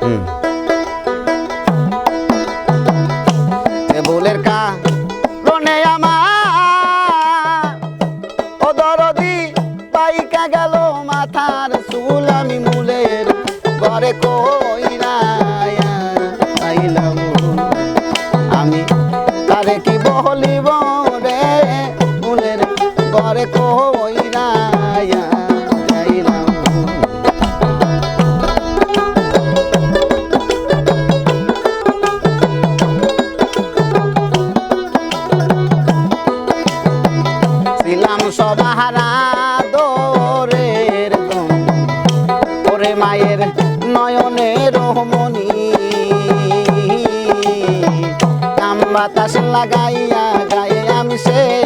হুম। টেবুলের ছিলাম সবাহারা দোরের ওরে মায়ের নয়নের মনি কাম বাতাস লাগাইয়া গায়ে আমি শেষ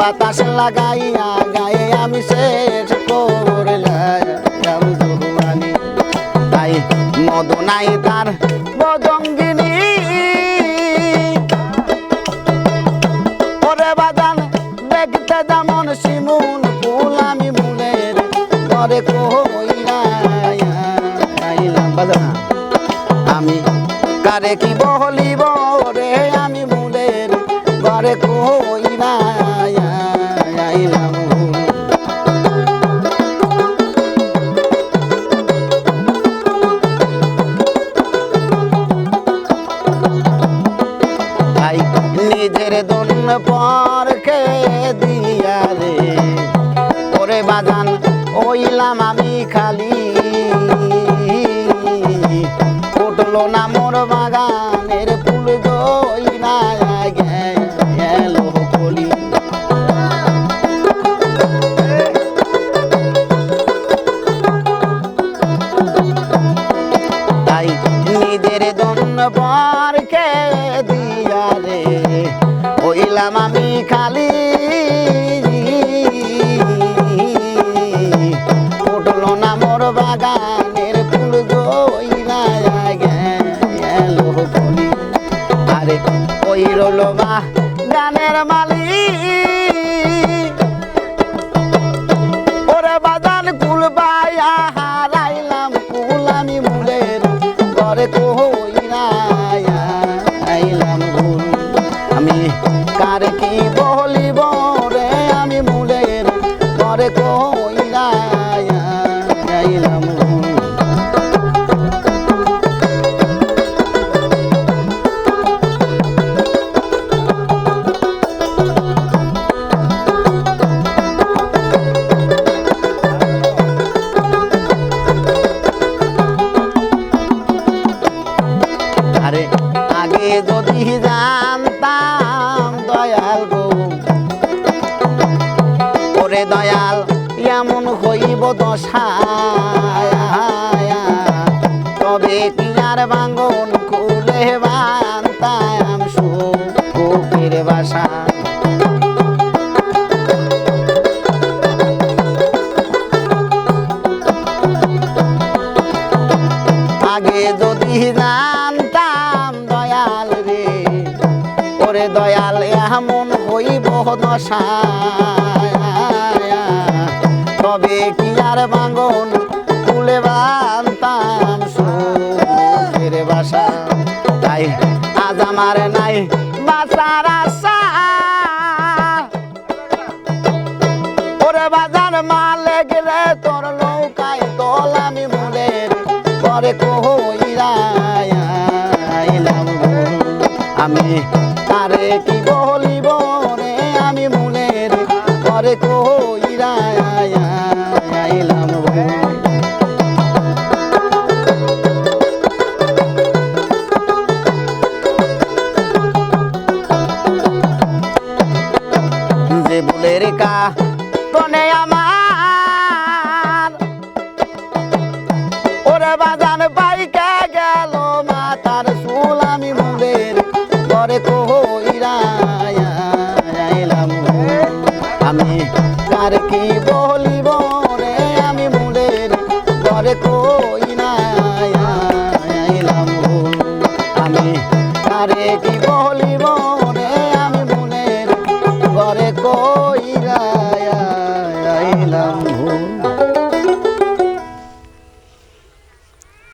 বাতাস লাগাইয়া গায়ে আমি শেষ করলাম ভগবানী তাই মদনাই তার বদঙ্গিনী ওরে বাদান দেখতে ফুল আমি মুলের ঘরে কইরা আমি কারে কি বলিব? নিজের দন্য পরকে দিয়া রে। ওরে বাজান ওইলাম আমি খালি। উঠল না মোর বাগানের ফুল গইনা গেল কলি। নিজের দন্য পরকে হইলাম আমি খালি। বলিব ওরে দয়াল, এমন হইব দশা তবে কি আর বাঙ্গন খুলে বানতাম সুখের বাসা। আগে যদি জানতাম দয়াল রে, ওরে দয়াল, এমন হইব দশা তবে কি আর বাঙ্গন তুলে বাসা। তাই আজ আমার নাই বাসার আশা। ওরে বাজার তোর নৌকায় তোল আমি মুলের পরে আইলাম আমি তারে কি বলিব রে? আমি মুলের পরে কইরা বাজান পাইকা গেল মাতার চুল আমি মুলের ঘরে কইরা আমি কার কি বলিব